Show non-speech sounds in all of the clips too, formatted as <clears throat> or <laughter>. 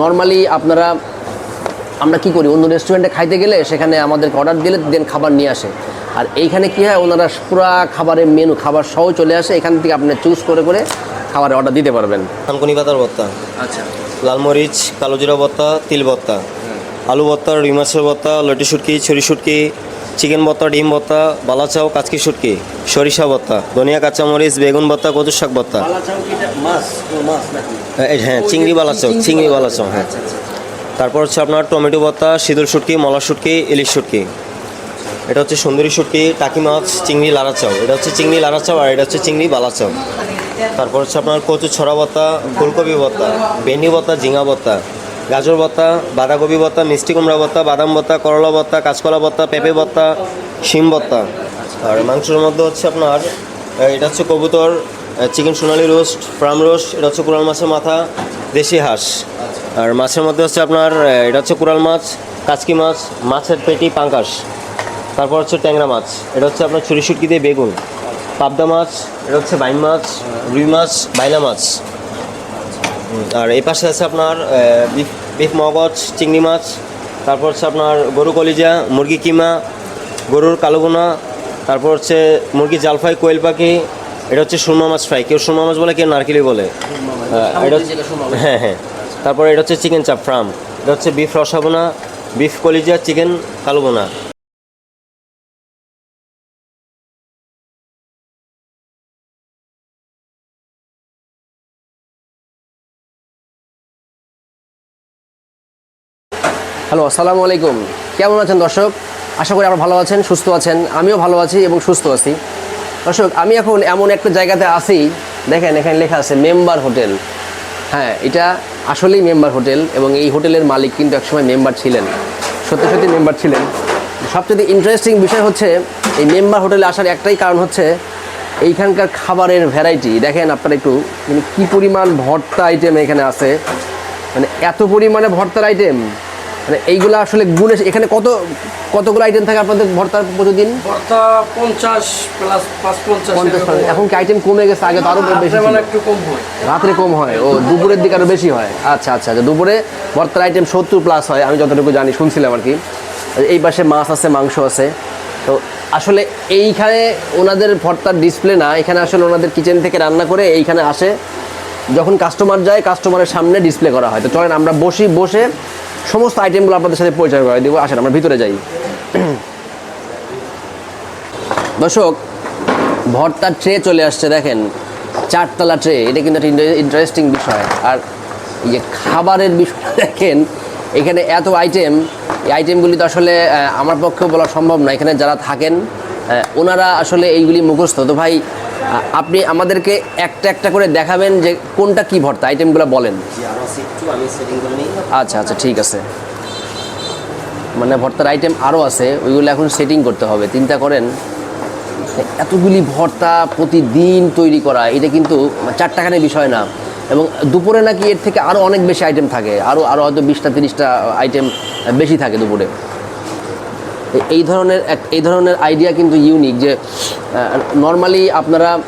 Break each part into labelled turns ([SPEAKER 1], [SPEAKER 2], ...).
[SPEAKER 1] Normally আপনারা আমরা কি করি অন্য রেস্টুরেন্টে খাইতে গেলে সেখানে আমাদেরকে অর্ডার দিলে দেন খাবার নিয়ে আসে। আর এইখানে কি হয় ওনারা পুরা খাবারের মেনু খাবার সহ চলে আসে এখান থেকে আপনি চুজ করে করে খাবারের অর্ডার দিতে পারবেন।
[SPEAKER 2] থানকুনি পাতার ভর্তা
[SPEAKER 1] আচ্ছা।
[SPEAKER 2] লাল মরিচ কালো জিরা ভর্তা তিল ভর্তা আলু ভর্তা রুই মাছের ভর্তা লটি শুটকি ছুরি শুটকি চিকেন ভর্তা ডিম ভর্তা বালাচাও কাচকি শুটকি সরিষা ভর্তা ধনিয়া কাঁচামরিচ বেগুন ভর্তা কচুর শাক ভর্তা। এই হ্যাঁ চিংড়ি বালাচাও চিংড়ি বালাচাও হ্যাঁ। তারপর হচ্ছে আপনার টমেটো ভর্তা সিঁদুর শুটকি মলা শুটকি ইলিশ শুটকি। এটা হচ্ছে সুন্দরী শুটকি টাকি মাছ চিংড়ি লাড়াচাও এটা হচ্ছে চিংড়ি লাড়াচাও আর এটা হচ্ছে চিংড়ি বালাচাও তারপর হচ্ছে আপনার কচু ছড়া ভর্তা ফুলকপি ভর্তা ভেন্ডি ভর্তা ঝিঙা ভর্তা। গাজর ভর্তা বাঁধাকপি ভর্তা মিষ্টি কুমড়া ভর্তা বাদাম ভর্তা করলা ভর্তা কাঁচকলা ভর্তা পেঁপে ভর্তা শিম ভর্তা আর মাংসের মধ্যে হচ্ছে আপনার এটা হচ্ছে কবুতর চিকেন সোনালি রোস্ট ফ্রাম রোস্ট, এটা হচ্ছে কুড়াল মাছের মাথা, দেশি হাঁস। আর মাছের মধ্যে হচ্ছে আপনার এটা হচ্ছে কুড়াল মাছ, কাচকি মাছ, মাছের পেটি পাঙ্কাশ তারপর হচ্ছে ট্যাংরা মাছ, এটা হচ্ছে আপনার ছুরি শুটকি দিয়ে বেগুন। পাবদা মাছ, এটা হচ্ছে বাইন মাছ, রুই মাছ, বাইলা মাছ। আর এই পাশে আছে আপনার বিফ বিফ মগজ চিংড়ি মাছ তারপর হচ্ছে আপনার গরু কলিজা মুরগি কিমা গরুর কালোবোনা তারপর হচ্ছে মুরগি জালফাই কোয়েল পাখি এটা হচ্ছে সুরমা মাছ ফ্রাই। কেউ সুরমা মাছ বলে কেউ নারকেলি বলে। এটা হচ্ছে হ্যাঁ হ্যাঁ। তারপর এটা হচ্ছে চিকেন চাপ ফ্রাম। এটা হচ্ছে বিফ রসাবোনা বিফ কলিজা চিকেন কালোবোনা
[SPEAKER 1] আসসালামু আলাইকুম। কেমন আছেন দর্শক? আশা করি আপনারা ভালো আছেন, সুস্থ আছেন। আমিও ভালো আছি এবং সুস্থ আছি। দর্শক, আমি এখন এমন একটা জায়গাতে আছি, দেখেন এখানে লেখা আছে মেম্বার হোটেল। হ্যাঁ এটা আসলেই মেম্বার হোটেল এবং এই হোটেলের মালিক কিন্তু একসময় মেম্বার ছিলেন। সত্যি সত্যি মেম্বার ছিলেন। সবচেয়ে ইন্টারেস্টিং বিষয় হচ্ছে, এই মেম্বার হোটেলে আসার একটাই কারণ হচ্ছে, এইখানকার খাবারের ভ্যারাইটি দেখেন আপনারা একটু মানে কী পরিমাণ ভর্তা আইটেম এখানে আছে। মানে এত পরিমাণে ভর্তার আইটেম মানে এইগুলো আসলে গুণে এখানে কত কতগুলো আইটেম থাকে আপনাদের ভর্তার প্রতিদিন?
[SPEAKER 3] ভর্তা পঞ্চাশ প্লাস পাঁচ পঞ্চাশ
[SPEAKER 1] এখন কি আইটেম কমে গেছে? আগে তো আরও বেশি ছিল।
[SPEAKER 3] মানে একটু কম হয়।
[SPEAKER 1] রাত্রে কম হয়। ও দুপুরের দিকে আরও বেশি হয়। আচ্ছা আচ্ছা আচ্ছা। দুপুরে ভর্তার আইটেম সত্তর প্লাস হয় আমি যতটুকু জানি শুনছিলাম আর কি। এই পাশে মাছ আছে মাংস আছে। তো আসলে এইখানে ওনাদের ভর্তার ডিসপ্লে না এখানে আসলে ওনাদের কিচেন থেকে রান্না করে এইখানে আসে। যখন কাস্টমার যায় কাস্টমারের সামনে ডিসপ্লে করা হয়। তো চলেন আমরা বসি বসে সমস্ত আইটেমগুলো আপনাদের সাথে পরিচয় করে দেবো। আসেন, আমরা ভিতরে যাই। দর্শক, ভর্তার ট্রে চলে আসছে, দেখেন। চারতলা ট্রে এটা কিন্তু একটা ইন্টারেস্টিং বিষয়। আর এই যে খাবারের বিষয় দেখেন, এখানে এত আইটেম এই আইটেমগুলি তো আসলে আমার পক্ষেও বলা সম্ভব না। এখানে যারা থাকেন ওনারা আসলে এইগুলি মুখস্থ। তো ভাই আপনি আমাদেরকে একটা একটা করে দেখাবেন যে কোনটা কি ভর্তা আইটেমগুলো বলেন। আচ্ছা আচ্ছা ঠিক আছে। মানে ভর্তার আইটেম আরও আছে, ওইগুলো এখন সেটিং করতে হবে। চিন্তা করেন। এতগুলি ভর্তা প্রতিদিন তৈরি করা, এটা কিন্তু চারটাখানে বিষয় না। এবং দুপুরে নাকি এর থেকে আরও অনেক বেশি আইটেম থাকে। আরও আরও হয়তো বিশটা, তিরিশটা আইটেম বেশি থাকে দুপুরে। এই ধরনের এক- এই ধরনের আইডিয়া কিন্তু ইউনিক যে নর্মালি আপনারা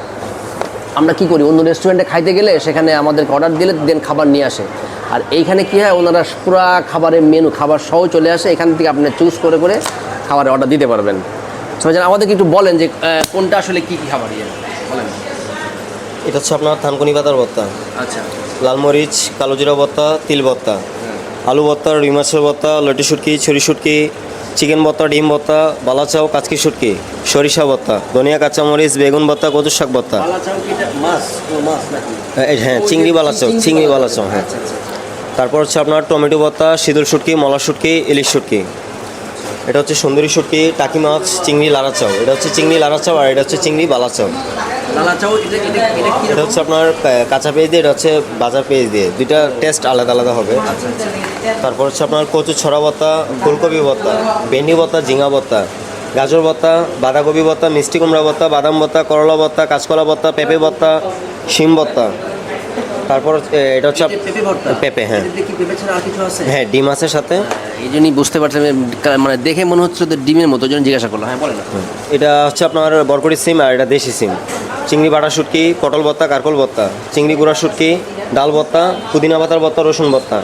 [SPEAKER 1] আমরা কি করি অন্য রেস্টুরেন্টে খাইতে গেলে সেখানে আমাদেরকে অর্ডার দিলে দেন খাবার নিয়ে আসে। আর এইখানে কি হয় ওনারা পুরা খাবারের মেনু খাবার সহ চলে আসে এখান থেকে আপনি চুজ করে করে খাবারের অর্ডার দিতে পারবেন। সবাই জান আমাদেরকে একটু বলেন যে কোনটা আসলে কী কী খাবার ইয়ে? বলেন।
[SPEAKER 2] এটা হচ্ছে আপনার থানকুনি পাতার ভর্তা।
[SPEAKER 1] আচ্ছা।
[SPEAKER 2] লালমরিচ কালোজিরা কালো জিরা ভর্তা তিল ভর্তা। আলু ভর্তা রুই মাছের ভর্তা লটি শুটকি ছুরি শুটকি চিকেন ভর্তা ডিম ভর্তা বালাচাও কাচকি শুটকি সরিষা ভর্তা ধনিয়া কাঁচামরিচ বেগুন ভর্তা কচুর শাক ভর্তা। এই হ্যাঁ চিংড়ি বালাচাও চিংড়ি বালাচাও হ্যাঁ। তারপর হচ্ছে আপনার টমেটো ভর্তা সিঁদুর শুটকি মলা শুটকি ইলিশ শুটকি। এটা হচ্ছে সুন্দরী শুটকি টাকি মাছ চিংড়ি লাড়াচাও এটা হচ্ছে চিংড়ি লাড়াচাও আর এটা হচ্ছে চিংড়ি বালাচাও।
[SPEAKER 1] চাও এটা
[SPEAKER 2] হচ্ছে আপনার কাঁচা পেঁয়াজ দিয়ে এটা হচ্ছে বাজার পেঁয়াজ দিয়ে। দুইটা টেস্ট আলাদা আলাদা হবে। তারপর হচ্ছে আপনার কচু ছড়া ভর্তা ফুলকপি ভর্তা ভেন্ডি ভর্তা ঝিঙা ভর্তা গাজর ভর্তা বাঁধাকপি ভর্তা মিষ্টি কুমড়া ভর্তা বাদাম ভর্তা করলা ভর্তা কাঁচকলা ভর্তা পেঁপে ভর্তা শিম ভর্তা তারপর এটা হচ্ছে
[SPEAKER 1] পেঁপে
[SPEAKER 2] হ্যাঁ। হ্যাঁ ডিম আছে সাথে।
[SPEAKER 1] এই জন্যই বুঝতে পারছেন মানে দেখে মনে হচ্ছে যে ডিমের মতো জন্য জিজ্ঞাসা করলাম। হ্যাঁ বলেন
[SPEAKER 2] এটা হচ্ছে আপনার বরকরি সিম আর এটা দেশি সিম। চিংড়ি বাটা শুটকি পটল ভর্তা কারকল ভর্তা। চিংড়ি গুঁড়া শুটকি ডাল ভর্তা পুদিনা পাতার ভর্তা রসুন ভর্তা।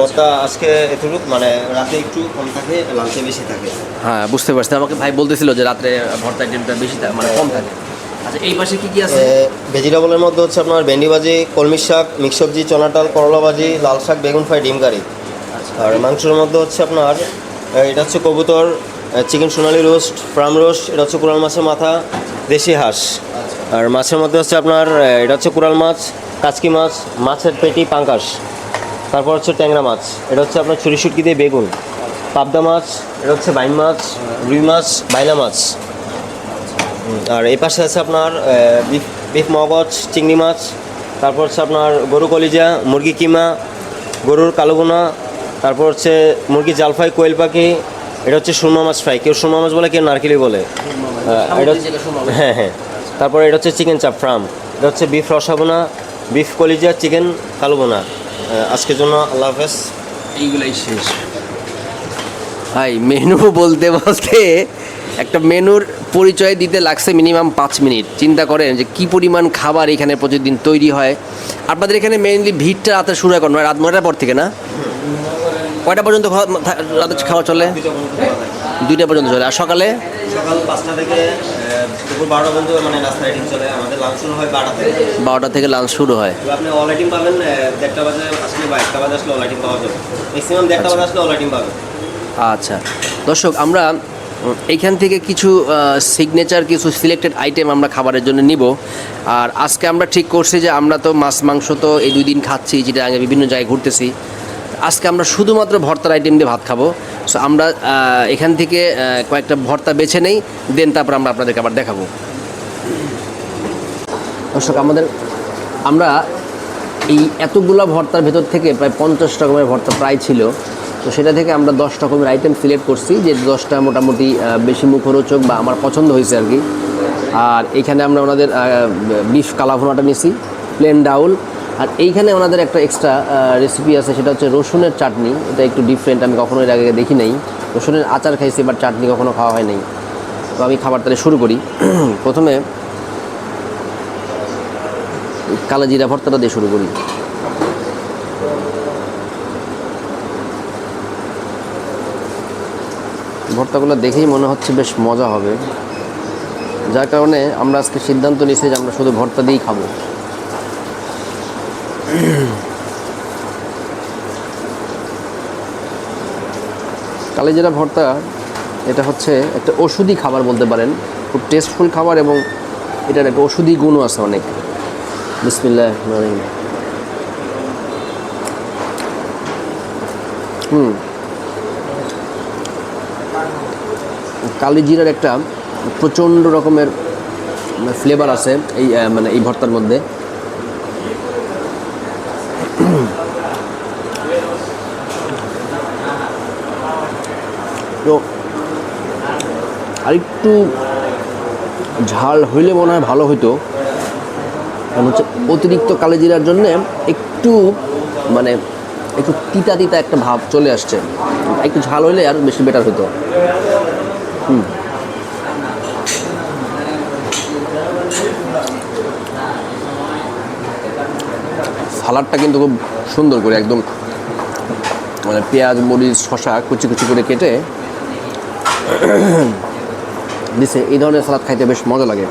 [SPEAKER 2] ভর্তা আজকে এতটুকু মানে রাতে একটু কম থাকে লাঞ্চে বেশি থাকে।
[SPEAKER 1] হ্যাঁ বুঝতে পারছি। আমাকে ভাই বলতেছিল যে রাত্রে ভর্তা ডিমটা বেশি থাকে মানে কম থাকে। আচ্ছা এই পাশে কি কি আছে?
[SPEAKER 2] ভেজিটেবলের মধ্যে হচ্ছে আপনার ভেন্ডি ভাজি কলমি শাক মিক্স সবজি চনা ডাল করলা ভাজি লাল শাক বেগুন ফ্রাই ডিম কারি। আর মাংসের মধ্যে হচ্ছে আপনার এটা হচ্ছে কবুতর চিকেন সোনালি রোস্ট ফ্রাম রোস্ট এটা হচ্ছে কুড়াল মাছের মাথা দেশি হাঁস। আর মাছের মধ্যে হচ্ছে আপনার এটা হচ্ছে কুড়াল মাছ কাচকি মাছ মাছের পেটি পাঙ্কাশ। তারপর হচ্ছে ট্যাংরা মাছ এটা হচ্ছে আপনার ছুরি শুটকি দিয়ে বেগুন। পাবদা মাছ এটা হচ্ছে বাইন মাছ রুই মাছ বাইলা মাছ। আর এই পাশে আছে আপনার বিফ বিফ মগজ চিংড়ি মাছ তারপর হচ্ছে আপনার গরু কলিজা মুরগি কিমা গরুর কালোগুনা তারপর হচ্ছে মুরগি জালফাই কোয়েল পাখি এটা হচ্ছে সুরমা মাছ ফ্রাই। কেউ সুরমা মাছ বলে কেউ নারকেলি বলে। এটা। হ্যাঁ হ্যাঁ। তারপর এটা হচ্ছে চিকেন চাপ ফ্রাম। এটা হচ্ছে বিফ রসাবোনা বিফ কলিজা চিকেন কালোবোনা আজকের জন্য আল্লাহ হাফেজ।
[SPEAKER 1] এইগুলাই শেষ। ভাই মেনু বলতে বলতে একটা মেনুর পরিচয় দিতে লাগছে মিনিমাম পাঁচ মিনিট। চিন্তা করেন যে কি পরিমাণ খাবার এখানে প্রতিদিন তৈরি হয়। আপনাদের এখানে মেইনলি ভিড়টা রাতে শুরু হয় কখন? রাত নয়টার পর থেকে না? কয়টা পর্যন্ত রাতে খাওয়া চলে? দুইটা পর্যন্ত চলে। আর সকালে?
[SPEAKER 2] সকাল পাঁচটা থেকে দুপুর বারোটা পর্যন্ত মানে নাস্তা আইটেম চলে। আমাদের লাঞ্চ শুরু হয় বারোটা থেকে।
[SPEAKER 1] বারোটা থেকে লাঞ্চ শুরু হয়।
[SPEAKER 2] আপনি অল আইটেম পাবেন দেড়টা বাজে আসলে বা একটা বাজে আসলে অল আইটেম পাওয়া যাবে। ম্যাক্সিমাম দেড়টা বাজে আসলে অল আইটেম পাবেন।
[SPEAKER 1] আচ্ছা। দর্শক আমরা উম, এইখান থেকে কিছু সিগনেচার কিছু সিলেক্টেড আইটেম আমরা খাবারের জন্য নিব। আর আজকে আমরা ঠিক করছি যে আমরা তো মাছ মাংস তো এই দুই দিন খাচ্ছি যেটা আগে বিভিন্ন জায়গায় ঘুরতেছি। আজকে আমরা শুধুমাত্র ভর্তার আইটেম দিয়ে ভাত খাব। সো আমরা এখান থেকে কয়েকটা ভর্তা বেছে নেই দেন তারপর আমরা আপনাদেরকে আবার দেখাবো। দর্শক আমাদের আমরা এই এতগুলো ভর্তার ভেতর থেকে প্রায় পঞ্চাশ রকমের ভর্তা প্রায় ছিল। তো সেটা থেকে আমরা দশ রকমের আইটেম সিলেক্ট করছি, যে দশটা মোটামুটি বেশি মুখরোচক বা আমার পছন্দ হয়েছে আর কি। আর এইখানে আমরা ওনাদের বিফ কালাভুনাটা নিছি প্লেন ডাউল। আর এইখানে ওনাদের একটা এক্সট্রা রেসিপি আছে, সেটা হচ্ছে রসুনের চাটনি। এটা একটু ডিফারেন্ট আমি কখনো এর আগে দেখি নাই। রসুনের আচার খাইছি বাট চাটনি কখনো খাওয়া হয় নাই। তো আমি খাবার তাহলে শুরু করি। <clears throat> প্রথমে কালো জিরা ভর্তাটা দিয়ে শুরু করি। ভর্তাগুলো দেখেই মনে হচ্ছে বেশ মজা হবে। যার কারণে আমরা আজকে সিদ্ধান্ত নিয়েছি যে আমরা শুধু ভর্তা দিয়েই খাব। কালেজিরা ভর্তা, এটা হচ্ছে একটা ওষুধি খাবার বলতে পারেন। খুব টেস্টফুল খাবার এবং এটার একটা ওষুধি গুণও আছে অনেক। বিসমিল্লাহ হুম। কালি জিরার একটা প্রচণ্ড রকমের ফ্লেভার আছে এই মানে এই ভর্তার মধ্যে। তো আরেকটু ঝাল হইলে মনে হয় ভালো হতো হচ্ছে অতিরিক্ত কালেজিরার জন্য একটু মানে একটু তিতা তিতা একটা ভাব চলে আসছে। একটু ঝাল হইলে আরও বেশি বেটার হতো সালাডটা কিন্তু খুব সুন্দর করে একদম মানে পেঁয়াজ, মরিচ শশা কুচি কুচি করে কেটে দিছে। এই ধরনের সালাদ খাইতে বেশ মজা লাগে।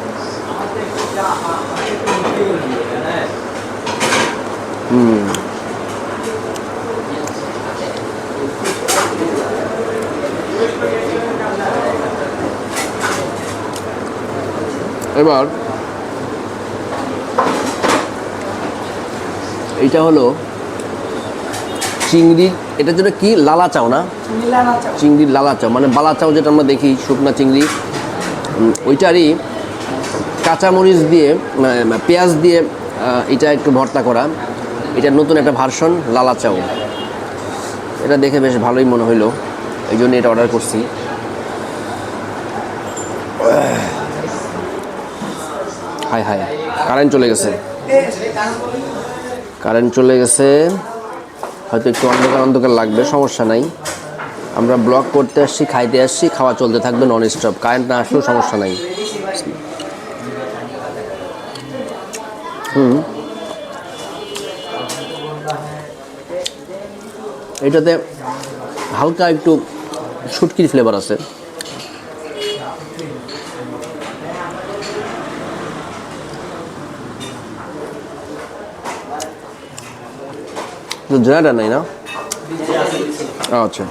[SPEAKER 1] হুম। এবার এইটা হলো চিংড়ি এটার জন্য কি? লালা চাও না? চিংড়ির লালা চাও। মানে বালা চাও যেটা আমরা দেখি শুকনা চিংড়ি। ওইটারই কাঁচামরিচ দিয়ে মানে পেঁয়াজ দিয়ে এটা একটু ভর্তা করা। এটা নতুন একটা ভার্সন লালা চাও। এটা দেখে বেশ ভালোই মনে হইল। এই জন্য এটা অর্ডার করছি। High high. কারেন্ট চলে গেছে। কারেন্ট চলে গেছে। হয়তো একটু অন্ধকার অন্ধকার লাগবে, সমস্যা নাই। আমরা ব্লক করতে আসছি, খাইতে আসছি, খাওয়া চলতে থাকবে নন স্টপ কারেন্ট না আসলেও সমস্যা নাই। হুম। এটাতে হালকা একটু শুটকির ফ্লেভার আছে। জেনারেটার নাই না? আচ্ছা।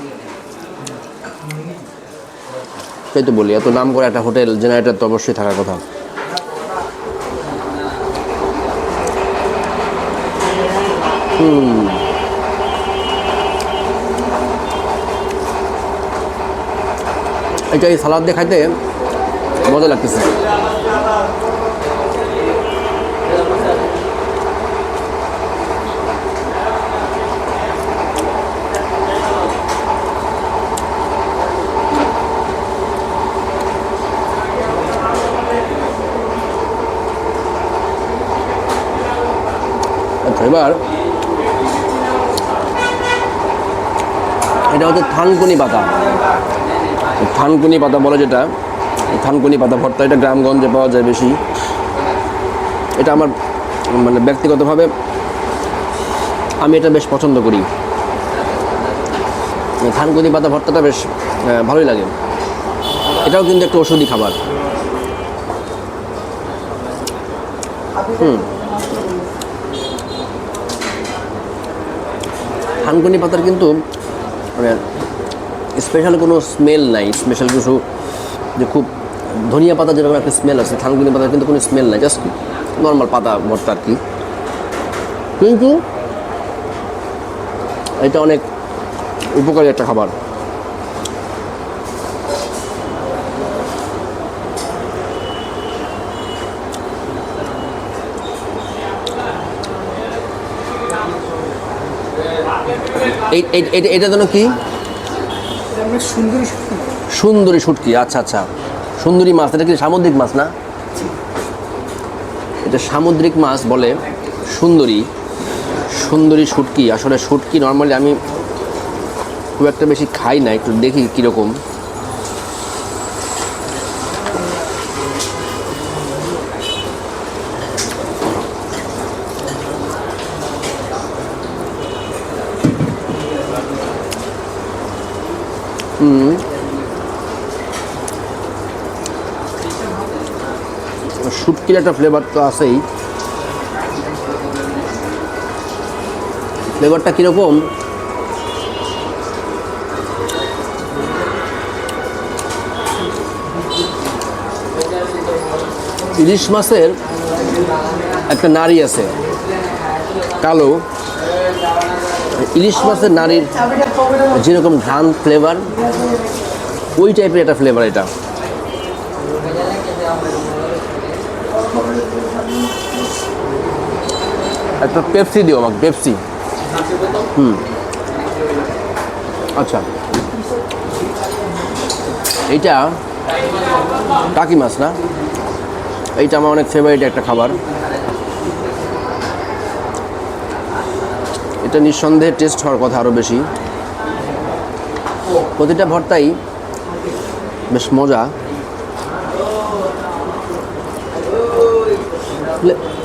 [SPEAKER 1] তাই তো বলি এত নাম করে একটা হোটেল জেনারেটর তো অবশ্যই থাকার কথা। হুম। এটা এই সালাদ দিয়ে খাইতে মজা লাগতেছে। এবার এটা হচ্ছে থানকুনি পাতা। থানকুনি পাতা বলে যেটা থানকুনি পাতা ভর্তা, এটা গ্রামগঞ্জে পাওয়া যায় বেশি। এটা আমার মানে ব্যক্তিগতভাবে আমি এটা বেশ পছন্দ করি। থানকুনি পাতা ভর্তাটা বেশ ভালোই লাগে। এটাও কিন্তু একটা ওষুধি খাবার। হুম। থানকুনি পাতার কিন্তু মানে স্পেশাল কোনো স্মেল নাই স্পেশাল কিছু যে খুব ধনিয়া পাতা যেরকম একটা স্মেল আছে থানকুনি পাতার কিন্তু কোনো স্মেল নাই জাস্ট নর্মাল পাতা ভর্তা আর কি। কিন্তু, এটা অনেক উপকারী একটা খাবার। এটা- যেন কি? সুন্দরী শুটকি। আচ্ছা আচ্ছা। সুন্দরী মাছ এটা কি সামুদ্রিক মাছ না? এটা সামুদ্রিক মাছ বলে সুন্দরী সুন্দরী শুটকি। আসলে শুটকি নর্মালি আমি খুব একটা বেশি খাই না একটু দেখি কীরকম শুটকির একটা ফ্লেভার তো আছেই। ফ্লেভারটা কীরকম? ইলিশ মাছের একটা নারী আছে, কালো। ইলিশ মাছের নারীর যেরকম ঘ্রাণ ফ্লেভার ওই টাইপের একটা ফ্লেভার এটা। একটা পেপসি দিও আমাকে, পেপসি। হুম। আচ্ছা। এইটা টাকি মাছ না? এইটা আমার অনেক ফেভারিট একটা খাবার। এটা নিঃসন্দেহে টেস্ট হওয়ার কথা আরও বেশি। প্রতিটা ভর্তাই বেশ মজা।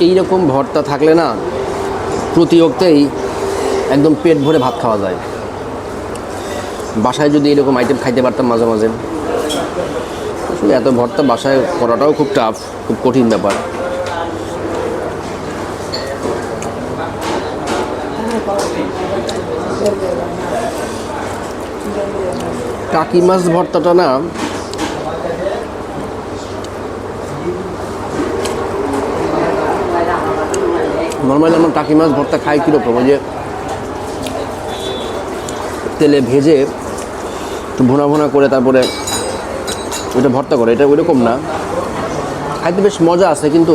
[SPEAKER 1] এইরকম ভর্তা থাকলে না প্রতি অক্তেই একদম পেট ভরে ভাত খাওয়া যায়। বাসায় যদি এরকম আইটেম খাইতে পারতাম মাঝে মাঝে। আসলে এত ভর্তা বাসায় করাটাও খুব টাফ খুব কঠিন ব্যাপার। টাকি মাছ ভর্তাটা না নর্মালি আমরা টাকি মাছ ভর্তা খাই কীরকম? ওই যে তেলে ভেজে ভোনা ভোনা করে তারপরে ওটা ভর্তা করে। এটা ওইরকম না। খাইতে বেশ মজা আছে কিন্তু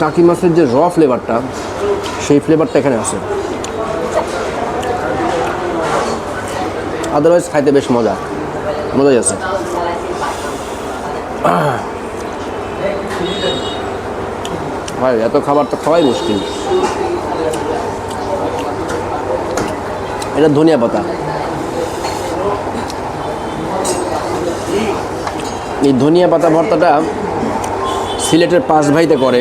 [SPEAKER 1] টাকি মাছের যে র ফ্লেভারটা সেই ফ্লেভারটা এখানে আছে। আদারওয়াইজ খাইতে বেশ মজা, মজাই আছে। ভাই, এত খাবার তো খাওয়াই মুশকিল। এটা ধনিয়া পাতা। এই ধনিয়া পাতা ভর্তাটা সিলেটের পাঁচ ভাইতে করে।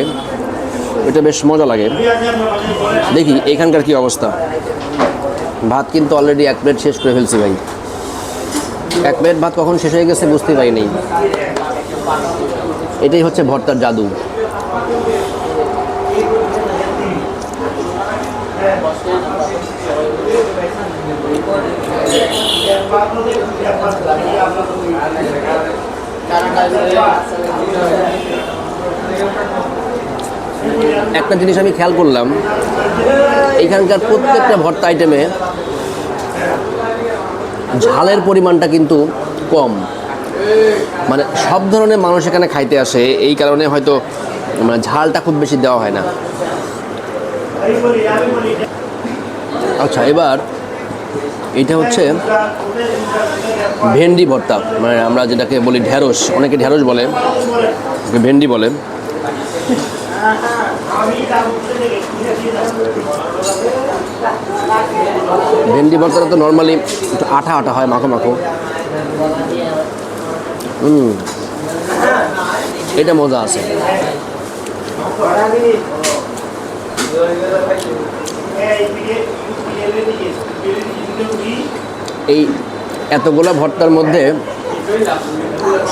[SPEAKER 1] এটা বেশ মজা লাগে। দেখি, এখানকার কি অবস্থা? ভাত কিন্তু অলরেডি এক প্লেট শেষ করে ফেলছি ভাই। এক প্লেট ভাত কখন শেষ হয়ে গেছে বুঝতে পারিনি এটাই হচ্ছে ভর্তার জাদু। একটা জিনিস আমি খেয়াল করলাম এখানকার প্রত্যেকটা ভর্তা আইটেমে ঝালের পরিমাণটা কিন্তু কম। মানে সব ধরনের মানুষ এখানে খাইতে আসে, এই কারণে হয়তো মানে ঝালটা খুব বেশি দেওয়া হয় না। আচ্ছা এবার এটা হচ্ছে ভেন্ডি ভর্তা মানে আমরা যেটাকে বলি ঢ্যাঁড়স অনেকে ঢ্যাঁড়স বলে ভেন্ডি বলে। ভেন্ডি ভর্তাটা তো নর্মালি একটু আঠা আঠা হয়, মাখো মাখো। এটা মজা আছে। এই এতগুলো ভর্তার মধ্যে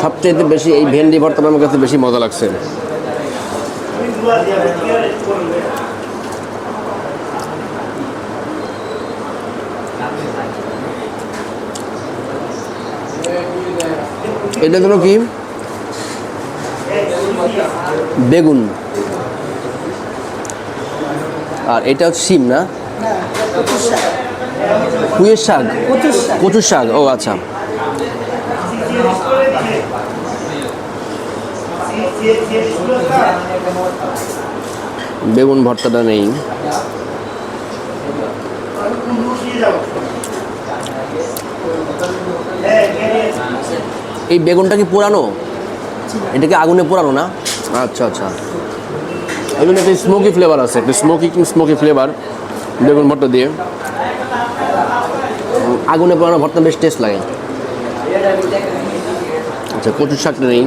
[SPEAKER 1] সবচেয়ে বেশি এই ভেন্ডি ভর্তাটা আমার কাছে বেশি মজা লাগছে। এটা হলো কি? বেগুন। আর এটা হচ্ছে শিম, না? পুঁয়ের শাক। কচুর শাক, ও আচ্ছা। বেগুন ভর্তাটা নেই। এই বেগুনটা কি পুরানো? এটা কি আগুনে পুরানো না? আচ্ছা আচ্ছা। জন্য একটা স্মোকি ফ্লেভার আছে একটা স্মোকি স্মোকি ফ্লেভার বেগুন ভর্তা দিয়ে। আগুনে পোড়ানো ভর্তা বেশ টেস্ট লাগে। আচ্ছা কচুর শাকটা নেই।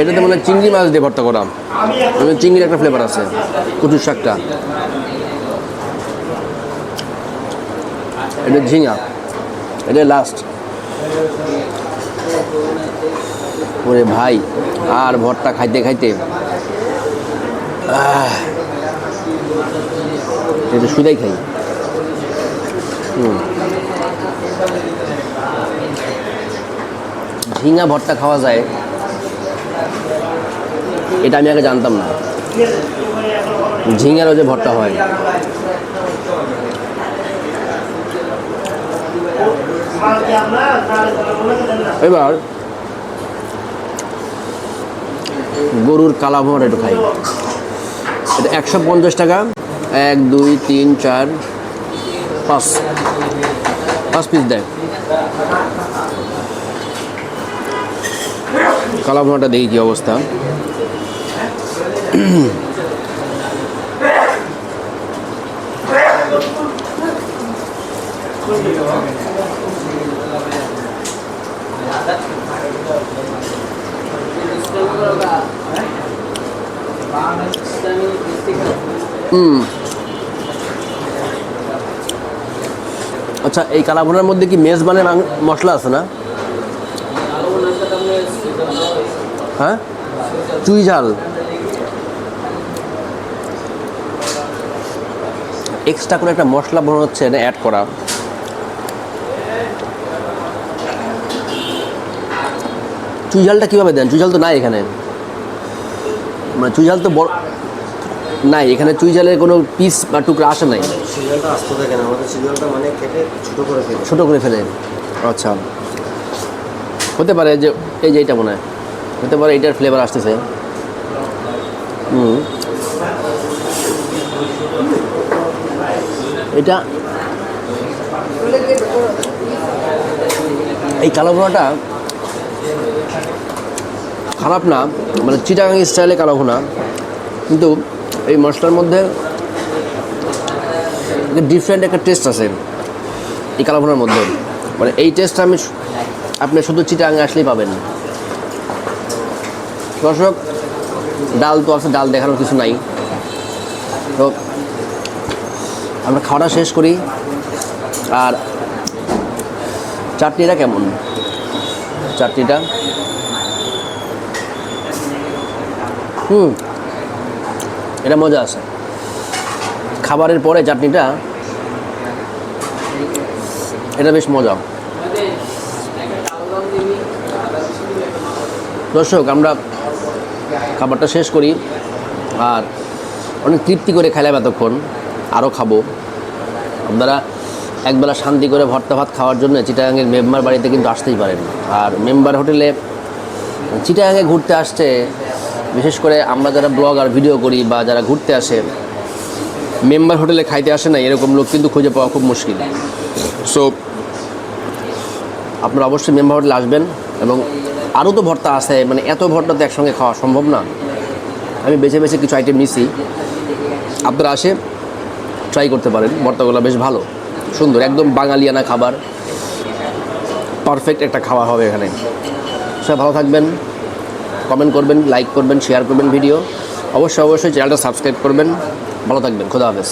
[SPEAKER 1] এটাতে মনে হয় চিংড়ি মাছ দিয়ে ভর্তা করা। চিংড়ির একটা ফ্লেভার আছে, কচুর শাকটা। এটা ঝিঙা, এটা লাস্ট ওরে ভাই, আর ভর্তা খাইতে খাইতে এটা সুদাই খাই। হুম। ঝিঙা ভর্তা খাওয়া যায়। এটা আমি আগে জানতাম না। ঝিঙারও যে ভর্তা হয়। এবার গরুর কালা ভর একটু খাই। এটা একশো পঞ্চাশ টাকা। এক, দুই, তিন, চার, পাঁচ। পাঁচ পিস দেয় কালা ভুনাটা দেখি কি অবস্থা। হুম। আচ্ছা এই কালাভুনার মধ্যে কি মেজবানের মশলা আছে না? হ্যাঁ? চুই ঝাল। এক্সট্রা করে একটা মশলা মনে হচ্ছে এটা অ্যাড করা। চুইঝালটা কীভাবে দেন? চুই ঝাল তো নাই এখানে। মানে চুইঝাল তো বড় নাই এখানে চুই ঝালের কোনো পিস বা টুকরা আসে নাই।
[SPEAKER 2] মানে ছোটো করে ফেলে।
[SPEAKER 1] আচ্ছা। হতে পারে যে এই যে এইটা মনে হয়। হতে পারে এটার ফ্লেভার আসতেছে। এটা এই কালো ভুনাটা খারাপ না মানে চিটাগাং স্টাইলে কালো ভুনা। কিন্তু এই মশলার মধ্যে ডিফারেন্ট একটা টেস্ট আছে এই কালো ভুনার মধ্যে। মানে এই টেস্টটা আমি আপনি শুধু চিটাগাঙে আসলেই পাবেন। দর্শক, ডাল তো আছে, ডাল দেখানোর কিছু নাই। তো আমরা খাওয়াটা শেষ করি। আর চাটনিটা কেমন? চাটনিটা? হুম, এটা মজা আছে। খাবারের পরে চাটনিটা, এটা বেশ মজা। দর্শক, আমরা খাবারটা শেষ করি। আর অনেক তৃপ্তি করে খেলাম এতক্ষণ। আরও খাব। আপনারা একবেলা শান্তি করে ভর্তা ভাত খাওয়ার জন্য চিটাগাঙের মেম্বার বাড়িতে কিন্তু আসতেই পারেন। আর মেম্বার হোটেলে চিটাগাঙে ঘুরতে আসছে, বিশেষ করে আমরা যারা ব্লগ আর ভিডিও করি বা যারা ঘুরতে আসে, মেম্বার হোটেলে খাইতে আসে না, এরকম লোক কিন্তু খুঁজে পাওয়া খুব মুশকিল। সো আপনারা অবশ্যই মেম্বার হোটেলে আসবেন এবং আরও তো ভর্তা আছে মানে এত ভর্তা তো একসঙ্গে খাওয়া সম্ভব না। আমি বেছে বেছে কিছু আইটেম নিছি। আপনারা আসে ট্রাই করতে পারেন। ভর্তাগুলো বেশ ভালো। সুন্দর, একদম বাঙালিয়ানা খাবার। পারফেক্ট একটা খাওয়া হবে এখানে। সব ভালো থাকবেন। কমেন্ট করবেন লাইক করবেন শেয়ার করবেন ভিডিও অবশ্যই অবশ্যই চ্যানেলটা সাবস্ক্রাইব করবেন। ভালো থাকবেন। খোদা হাফেজ।